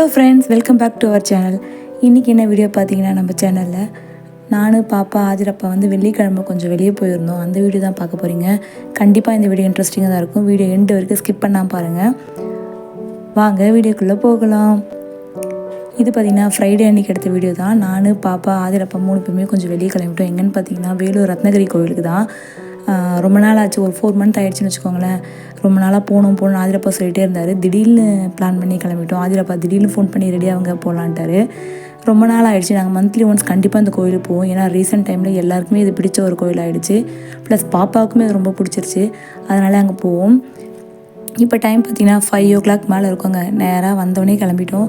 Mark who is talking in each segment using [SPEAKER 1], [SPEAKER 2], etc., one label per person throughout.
[SPEAKER 1] Hello friends welcome back to our channel இன்றைக்கி என்ன video பார்த்தீங்கன்னா நம்ம சேனலில் நான் பாப்பா ஆதிரப்பா வந்து வெள்ளிக்கிழமை கொஞ்சம் வெளியே போயிருந்தோம். அந்த வீடியோ தான் பார்க்க போகிறீங்க கண்டிப்பாக இந்த வீடியோ இன்ட்ரெஸ்டிங்காக தான் இருக்கும். வீடியோ எண்டு வரைக்கும் ஸ்கிப் பண்ணாமல் பாருங்கள் வாங்க வீடியோக்குள்ளே போகலாம். இது பார்த்திங்கன்னா ஃப்ரைடே அன்றைக்கி எடுத்த வீடியோ தான். நான் பாப்பா ஆதிரப்பா மூணு பேருமே கொஞ்சம் வெளியே கிளம்பிட்டோம். எங்கன்னு பார்த்தீங்கன்னா வேலூர் ரத்னகிரி கோவிலுக்கு தான். ரொம்ப நாள் ஆச்சு ஒரு ஃபோர் மந்த் ஆயிடுச்சுன்னு வச்சுக்கோங்களேன். ரொம்ப நாளாக போகணும் போகணும் ஆதிரப்பா சொல்லிகிட்டே இருந்தார். திடீர்னு பிளான் பண்ணி கிளம்பிட்டோம். ஆதிரப்பா திடீர்னு ஃபோன் பண்ணி ரெடியாக அவங்க போகலான்ட்டாரு ரொம்ப நாள் ஆகிடுச்சு நாங்கள் மந்த்லி ஒன்ஸ் கண்டிப்பாக இந்த கோயிலுக்கு போவோம். ஏன்னா ரீசெண்ட் டைமில் எல்லாருக்குமே இது பிடிச்ச ஒரு கோயில் ஆகிடுச்சு ப்ளஸ் பாப்பாவுக்குமே இது ரொம்ப பிடிச்சிருச்சு. அதனால் அங்கே போவோம். இப்போ டைம் பார்த்தீங்கன்னா ஃபைவ் ஓ கிளாக் மேலே இருக்கோங்க. நேராக வந்தோடனே கிளம்பிட்டோம்.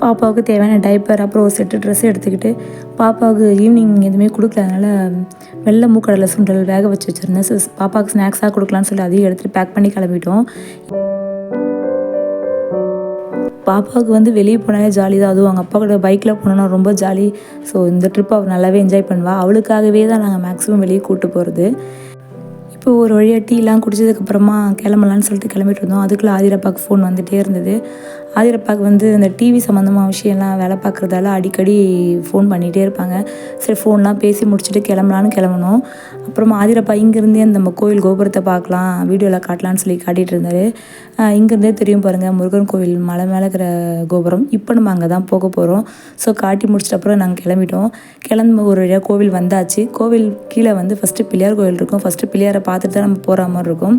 [SPEAKER 1] பாப்பாவுக்கு தேவையான டைப்பர் அப்புறம் ஒரு செட்டு ட்ரெஸ் எடுத்துக்கிட்டு பாப்பாவுக்கு ஈவினிங் எதுவுமே கொடுக்கல. அதனால் வெள்ளை மூக்கடலை சுண்டல் வேக வச்சு வச்சுருந்தேன். ஸோ பாப்பாவுக்கு ஸ்நாக்ஸாக கொடுக்கலான்னு சொல்லி அதையும் எடுத்துகிட்டு பேக் பண்ணி கிளம்பிட்டோம். பாப்பாவுக்கு வந்து வெளியே போனாலே ஜாலி தான். அதுவும் அவங்க அப்பா கூட பைக்கில் போனோன்னா ரொம்ப ஜாலி ஸோ இந்த ட்ரிப் அவள் நல்லாவே என்ஜாய் பண்ணுவாள் அவளுக்காகவே தான் நாங்கள் மேக்ஸிமம் வெளியே கூப்பிட்டு போகிறது இப்போ ஒரு வழியாக டீலாம் குடிச்சதுக்கப்புறமா கிளம்பலான்னு சொல்லிட்டு கிளம்பிட்டு இருந்தோம். அதுக்குள்ளே ஆதிரப்பாக்கு ஃபோன் வந்துகிட்டே இருந்தது. ஆதிரப்பாக்கு வந்து இந்த டிவி சம்மந்தமாக விஷயம்லாம் வேலை பார்க்குறதால அடிக்கடி ஃபோன் பண்ணிகிட்டே இருப்பாங்க. சரி ஃபோன்லாம் பேசி முடிச்சுட்டு கிளம்பலான்னு கிளம்பணும் அப்புறமா ஆதிரப்பா இங்கேருந்தே நம்ம கோயில் கோபுரத்தை பார்க்கலாம் வீடியோவில் காட்டலான்னு சொல்லி காட்டிகிட்டு இருந்தார். இங்கேருந்தே தெரியும் பாருங்கள் முருகன் கோவில் மலை மேலே இருக்கிற கோபுரம். இப்போ நம்ம அங்கே தான் போக போகிறோம் ஸோ காட்டி முடிச்சிட்ட அப்புறம் நாங்கள் கிளம்பிட்டோம். கிளம்பு ஒரு வழியாக கோவில் வந்தாச்சு. கோவில் கீழே வந்து ஃபஸ்ட்டு பிள்ளையார் கோவில் இருக்கும். ஃபஸ்ட்டு பிள்ளையாரை பார்த்துட்டு தான் நம்ம போகிற மாதிரி இருக்கும்.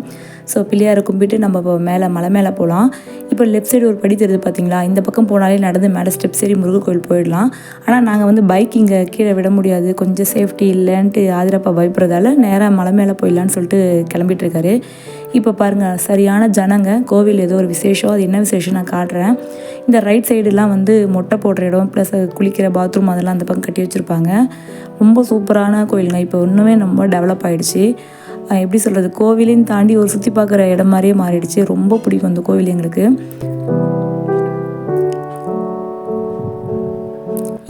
[SPEAKER 1] ஸோ பிள்ளையாரை கும்பிட்டு நம்ம இப்போ மேலே மலை மேலே போகலாம் இப்போ லெஃப்ட் சைடு ஒரு படி தெரியுது பார்த்தீங்களா இந்த பக்கம் போனாலே நடந்து மேலே ஸ்டெப்ஸ் ஏறி முருகன் கோயில் போயிடலாம். ஆனால் நாங்கள் வந்து பைக் இங்கே கீழே விட முடியாது. கொஞ்சம் சேஃப்டி இல்லைன்ட்டு ஆதிரப்பா பயப்படுறதால நேராக மலை மேலே போயிடலான்னு சொல்லிட்டு கிளம்பிட்டுருக்காரு இப்போ பாருங்கள் சரியான ஜனங்க. கோவில் ஏதோ ஒரு விசேஷம். அது என்ன விசேஷம் நான் காட்டுறேன். இந்த ரைட் சைடுலாம் வந்து மொட்டை போடுற இடம் ப்ளஸ் குளிக்கிற பாத்ரூம் அதெல்லாம் அந்த பக்கம் கட்டி வச்சுருப்பாங்க. ரொம்ப சூப்பரான கோயிலுங்க. இப்போ இன்னுமே ரொம்ப டெவலப் ஆகிடுச்சு எப்படி சொல்கிறது கோவிலையும் தாண்டி ஒரு சுற்றி பார்க்குற இடம் மாதிரியே மாறிடுச்சு. ரொம்ப பிடிக்கும் அந்த கோவில் எங்களுக்கு.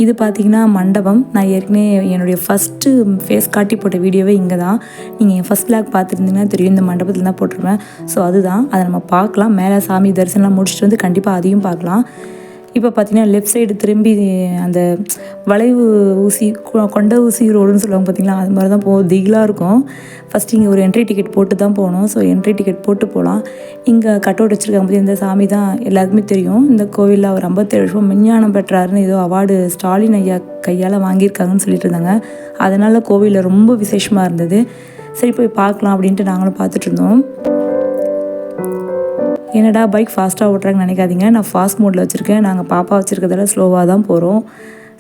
[SPEAKER 1] இது பார்த்திங்கன்னா மண்டபம். நான் ஏற்கனவே என்னுடைய ஃபஸ்ட்டு ஃபேஸ் காட்டி போட்ட வீடியோவே இங்கே தான் நீங்கள் என் ஃபஸ்ட் லேக் பார்த்துருந்தீங்கன்னா தெரியும். இந்த மண்டபத்தில் தான் போட்டிருப்பேன். ஸோ அதுதான். அதை நம்ம பார்க்கலாம். மேலே சாமி தரிசனம்லாம் முடிச்சுட்டு வந்து கண்டிப்பாக அதையும் பார்க்கலாம். இப்போ பார்த்தீங்கன்னா லெஃப்ட் சைடு திரும்பி அந்த வளைவு ஊசி கொ- கொண்ட ஊசி ரோடுன்னு சொல்லுவாங்க பார்த்தீங்களா? அது மாதிரி தான் போகும் திகிலாக இருக்கும். ஃபஸ்ட்டு இங்கே ஒரு என்ட்ரி டிக்கெட் போட்டு தான் போகணும். ஸோ என்ட்ரி டிக்கெட் போட்டு போகலாம். இங்கே கட் அவுட் வச்சுருக்காங்க பற்றி இந்த சாமி தான் எல்லாருக்குமே தெரியும். இந்த கோவிலில் அவர் ஐம்பத்தேழு வருஷம் விஞ்ஞானம் பெற்றாருன்னு ஏதோ அவார்டு ஸ்டாலின் ஐயா கையால் வாங்கியிருக்காங்கன்னு சொல்லிட்டு இருந்தாங்க. அதனால் கோவிலில் ரொம்ப விசேஷமாக இருந்தது. சரி போய் பார்க்கலாம் அப்படின்ட்டு நாங்களும் பார்த்துட்டு இருந்தோம். என்னடா பைக் ஃபாஸ்ட்டாக ஓட்டுறாங்கன்னு நினைக்காதீங்க. நான் ஃபாஸ்ட் மோடில் வச்சுருக்கேன். நாங்கள் பாப்பா வச்சுருக்கிறதால ஸ்லோவாக தான் போகிறோம்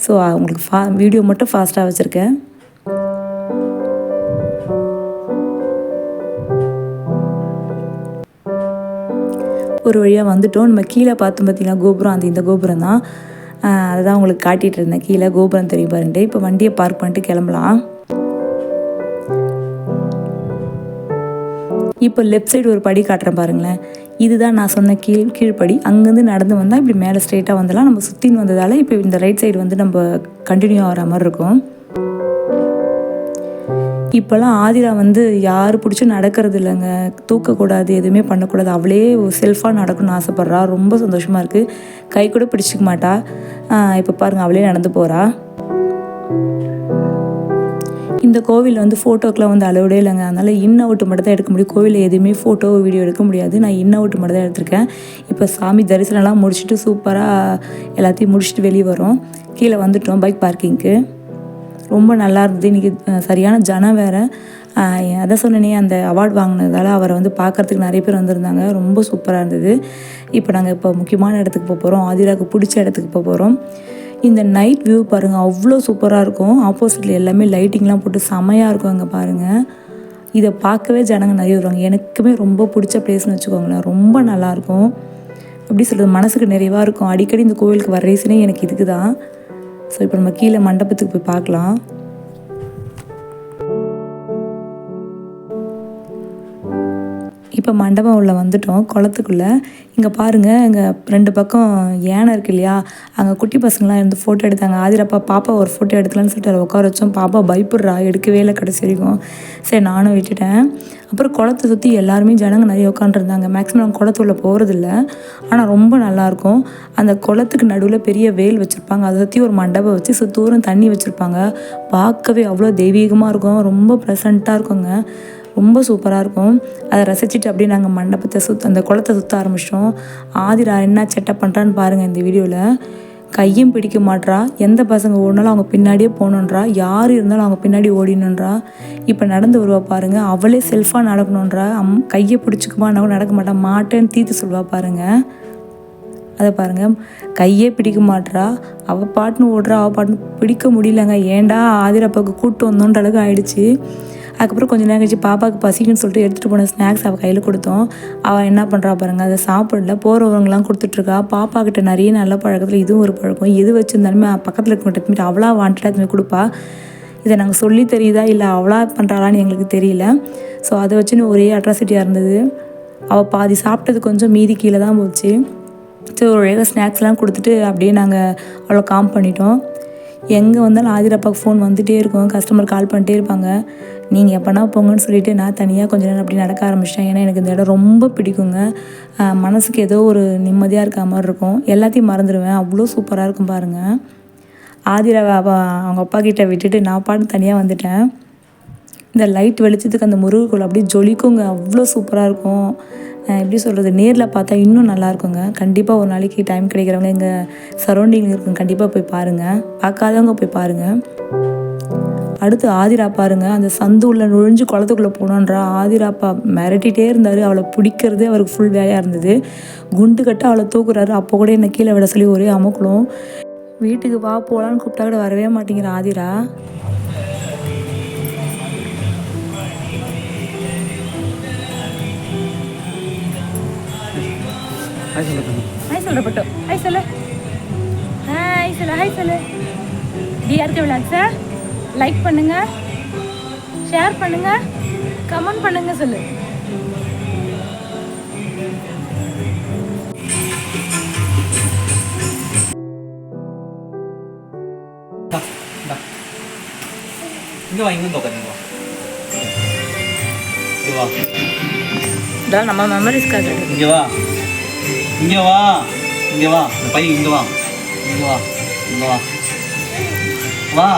[SPEAKER 1] ஸோ உங்களுக்கு ஃபா வீடியோ மட்டும் ஃபாஸ்ட்டாக வச்சுருக்கேன். ஒரு வழியாக வந்துட்டோம். நம்ம கீழே பார்த்து பார்த்தீங்கன்னா கோபுரம். அந்த இந்த கோபுரம் தான். அதை தான் உங்களுக்கு காட்டிகிட்டு இருந்தேன். கீழே கோபுரம் தெரியும் பாருண்டே இப்போ வண்டியை பார்க் பண்ணிட்டு கிளம்பலாம். இப்போ லெஃப்ட் சைடு ஒரு படி காட்டுறேன் பாருங்களேன். இதுதான் நான் சொன்ன கீழ் கீழ்ப்படி. அங்கேருந்து நடந்து வந்தால் இப்படி மேலே ஸ்ட்ரெயிட்டாக வந்தலாம். நம்ம சுற்றின்னு வந்ததால் இப்போ இந்த ரைட் சைடு வந்து நம்ம கண்டினியூ ஆகிற மாதிரி இருக்கும். இப்போல்லாம் ஆதிரா வந்து யார் பிடிச்சி நடக்கிறது இல்லைங்க. தூக்கக்கூடாது எதுவுமே பண்ணக்கூடாது. அவளே செல்ஃபாக நடக்கணும்னு ஆசைப்பட்றா. ரொம்ப சந்தோஷமாக இருக்குது கை கூட பிடிச்சிக்க மாட்டா. இப்போ பாருங்கள் அவளே நடந்து போகிறா இந்த கோவிலில் வந்து ஃபோட்டோக்கெலாம் வந்து அளவுடே இல்லைங்க. அதனால் இன் அவுட் மட்டும் தான் எடுக்க முடியும். கோவிலில் எதுவுமே ஃபோட்டோ வீடியோ எடுக்க முடியாது. நான் இன் அவுட் மட்டும் தான் எடுத்திருக்கேன். இப்போ சாமி தரிசனம்லாம் முடிச்சுட்டு சூப்பராக எல்லாத்தையும் முடிச்சுட்டு வெளியே வரோம். கீழே வந்துட்டோம் பைக் பார்க்கிங்க்கு ரொம்ப நல்லா இருந்தது. இன்றைக்கி சரியான ஜனம் வேறு. அதை சொன்னேனே அந்த அவார்ட் வாங்கினதால அவரை வந்து பார்க்கறதுக்கு நிறைய பேர் வந்திருந்தாங்க. ரொம்ப சூப்பராக இருந்தது. இப்போ நாங்கள் இப்போ முக்கியமான இடத்துக்கு போக போகிறோம் ஆதிராவுக்கு பிடிச்ச இடத்துக்கு போக போகிறோம் இந்த நைட் வியூ பாருங்கள் அவ்வளோ சூப்பராக இருக்கும். ஆப்போசிட்டில் எல்லாமே லைட்டிங்லாம் போட்டு செமையாக இருக்கும் அங்கே பாருங்கள் இதை பார்க்கவே ஜனங்க நிறைய வருவாங்க. எனக்குமே ரொம்ப பிடிச்ச பிளேஸ்னு வச்சுக்கோங்களேன். ரொம்ப நல்லாயிருக்கும் எப்படி சொல்கிறது மனசுக்கு நிறைவாக இருக்கும். அடிக்கடி இந்த கோவிலுக்கு வர ரீசனே எனக்கு இதுக்கு தான் ஸோ இப்போ நம்ம கீழே மண்டபத்துக்கு போய் பார்க்கலாம். இப்போ மண்டபம் உள்ள வந்துட்டோம் குளத்துக்குள்ளே. இங்கே பாருங்கள் இங்கே ரெண்டு பக்கம் யானை இருக்கு இல்லையா? அங்கே குட்டி பசங்களாம் இருந்து ஃபோட்டோ எடுத்தாங்க. ஆதிரப்பா பாப்பா ஒரு ஃபோட்டோ எடுக்கலான்னு சொல்லிட்டு அதை உட்கார வச்சோம். பாப்பா பயப்படுறா எடுக்கவே இல்லை கடைசி வரைக்கும். சரி நானும் விட்டுட்டேன். அப்புறம் குளத்தை சுற்றி எல்லாருமே ஜனங்க நிறைய உட்காந்துருந்தாங்க மேக்ஸிமம் குளத்துள்ள போகிறதில்ல ஆனால் ரொம்ப நல்லாயிருக்கும் அந்த குளத்துக்கு நடுவில் பெரிய வேல் வச்சுருப்பாங்க. அதை சுற்றி ஒரு மண்டபம் வச்சு சுத்தூரம் தண்ணி வச்சுருப்பாங்க. பார்க்கவே அவ்வளோ தெய்வீகமாக இருக்கும். ரொம்ப ப்ரெசண்ட்டாக இருக்குங்க. ரொம்ப சூப்பராக இருக்கும். அதை ரசிச்சுட்டு அப்படியே நாங்கள் மண்டபத்தை சுத்த அந்த குளத்தை சுற்ற ஆரம்பிச்சிட்டோம். ஆதிரா என்ன செட்டப் பண்ணுறான்னு பாருங்கள் இந்த வீடியோவில் கையும் பிடிக்க மாட்றா. எந்த பசங்க ஓடினாலும் அவங்க பின்னாடியே போகணுன்றா. யார் இருந்தாலும் அவங்க பின்னாடி ஓடினுன்றா இப்போ நடந்து வருவா பாருங்க. அவளே செல்ஃபாக நடக்கணுன்றா. அம் கையை பிடிச்சிக்குமா கூட நடக்க மாட்டா. மாட்டேன்னு தீர்த்து சொல்வா பாருங்கள் அதை பாருங்கள் கையே பிடிக்க மாட்றா. அவள் பாட்டுன்னு ஓடுறா. அவள் பாட்டுன்னு பிடிக்க முடியலங்க. ஏன்டா ஆதிரப்பாவுக்கு கூட்டு வந்தோன்ற அளவுக்கு ஆயிடுச்சு. அதுக்கப்புறம் கொஞ்சம் நேரம் கழிச்சு பாப்பாவுக்கு பசிக்குன்னு சொல்லிட்டு எடுத்துகிட்டு போன ஸ்நாக்ஸ் அவள் கையில் கொடுத்தோம். அவள் என்ன பண்ணுறா பாருங்க அதை சாப்பிடல. போகிறவங்களாம் கொடுத்துட்ருக்கா. பாப்பா கிட்ட நிறைய நல்ல பழக்கத்தில் இதுவும் ஒரு பழக்கம். எது வச்சுருந்தாலுமே பக்கத்தில் இருக்க அவ்வளோ வாண்டடாக அதுமாதிரி கொடுப்பா. இதை நாங்கள் சொல்லி தெரியுதா? இல்லை அவ்வளோ பண்ணுறாளான்னு எங்களுக்கு தெரியல. ஸோ அதை வச்சுன்னு ஒரே அட்ராசிட்டியாக இருந்தது. அவள் பாதி சாப்பிட்டது கொஞ்சம் மீதி கீழே தான் போச்சு. சரி ஒரு வழியாக ஸ்நாக்ஸ்லாம் கொடுத்துட்டு அப்படியே நாங்கள் அவ்வளோ காம் பண்ணிட்டோம். எங்கே வந்தாலும் ஆதிரப்பாவுக்கு ஃபோன் வந்துகிட்டே இருக்கும். கஸ்டமர் கால் பண்ணிட்டே இருப்பாங்க. நீங்கள் எப்போனா போங்கன்னு சொல்லிட்டு நான் தனியாக கொஞ்ச நேரம் அப்படி நடக்க ஆரம்பிச்சிட்டேன். ஏன்னா எனக்கு இந்த இடம் ரொம்ப பிடிக்குங்க. மனசுக்கு ஏதோ ஒரு நிம்மதியாக இருக்க மாதிரி இருக்கும். எல்லாத்தையும் மறந்துடுவேன் அவ்வளோ சூப்பராக இருக்கும் பாருங்கள் ஆதிராவை அவ அவங்க அப்பா கிட்டே விட்டுட்டு நான் பாட்டு தனியாக வந்துட்டேன். இந்த லைட் வெளிச்சத்துக்கு அந்த முருகுக்குள்ள அப்படியே ஜொலிக்குங்க. அவ்வளோ சூப்பராக இருக்கும். எப்படி சொல்கிறது நேரில் பார்த்தா இன்னும் நல்லா இருக்குங்க. கண்டிப்பாக ஒரு நாளைக்கு டைம் கிடைக்கிறவங்க எங்கள் சரௌண்டிங்கில் இருக்குங்க கண்டிப்பாக போய் பாருங்கள் பார்க்காதவங்க போய் பாருங்கள் அடுத்து ஆதிரா பாருங்க அந்த சந்து உள்ள நுழைஞ்சு குளத்துக்குள்ளே போனோன்றா ஆதிராப்பா மிரட்டிகிட்டே இருந்தார். அவளை பிடிக்கிறது அவருக்கு ஃபுல் வேலையாக இருந்தது. குண்டு கட்ட அவளை தூக்குறாரு. அப்போ கூட என்னை கீழே விட சொல்லி ஒரே அமுக்கலும் வீட்டுக்கு வா போகலான்னு கூப்பிட்டா கூட வரவே மாட்டேங்கிற ஆதிரா.
[SPEAKER 2] ஹாய் சொல்ற பட்டு. ஹாய் சொல்லு. ஹாய் சொல்லு. ஹாய் சொல்லு. டிஆர்கே விளாக்ஸை லைக் பண்ணுங்க. ஷேர் பண்ணுங்க. கமெண்ட் பண்ணுங்க சொல்லு.
[SPEAKER 3] இங்க வா இங்க உட்காரு இங்க வா.
[SPEAKER 1] இதெல்லாம் நம்ம மெமரிஸ்க்காக
[SPEAKER 3] இங்க வா. இங்க வா. இங்க வா. இந்த பையன் இங்க வா. இங்க வா. இங்க வா. வா.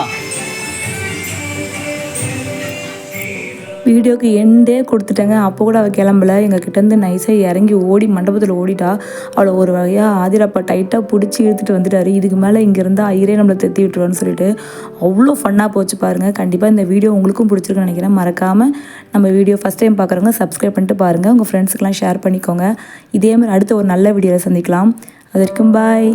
[SPEAKER 1] வீடியோக்கு எண்டே கொடுத்துட்டேங்க. அப்போ கூட அவள் கிளம்பல. எங்கள் கிட்டேருந்து நைஸாக இறங்கி ஓடி மண்டபத்தில் ஓடிட்டா. அவளை ஒரு வகையாக ஆதிரப்பா டைட்டாக பிடிச்சி இழுத்துட்டு வந்துட்டாரு. இதுக்கு மேலே இங்கே இருந்தால் ஐயரே நம்மளை தெத்தி விட்டுருவான்னு சொல்லிட்டு அவ்வளோ ஃபன்னாக போச்சு பாருங்கள் கண்டிப்பாக இந்த வீடியோ உங்களுக்கும் பிடிச்சிருக்குன்னு நினைக்கிறேன். மறக்காமல் நம்ம வீடியோ ஃபஸ்ட் டைம் பார்க்குறவங்க சப்ஸ்கிரைப் பண்ணிட்டு பாருங்கள் உங்கள் ஃப்ரெண்ட்ஸுக்கெலாம் ஷேர் பண்ணிக்கோங்க. இதே மாதிரி அடுத்த ஒரு நல்ல வீடியோவில் சந்திக்கலாம். அது வரைக்கும் பாய்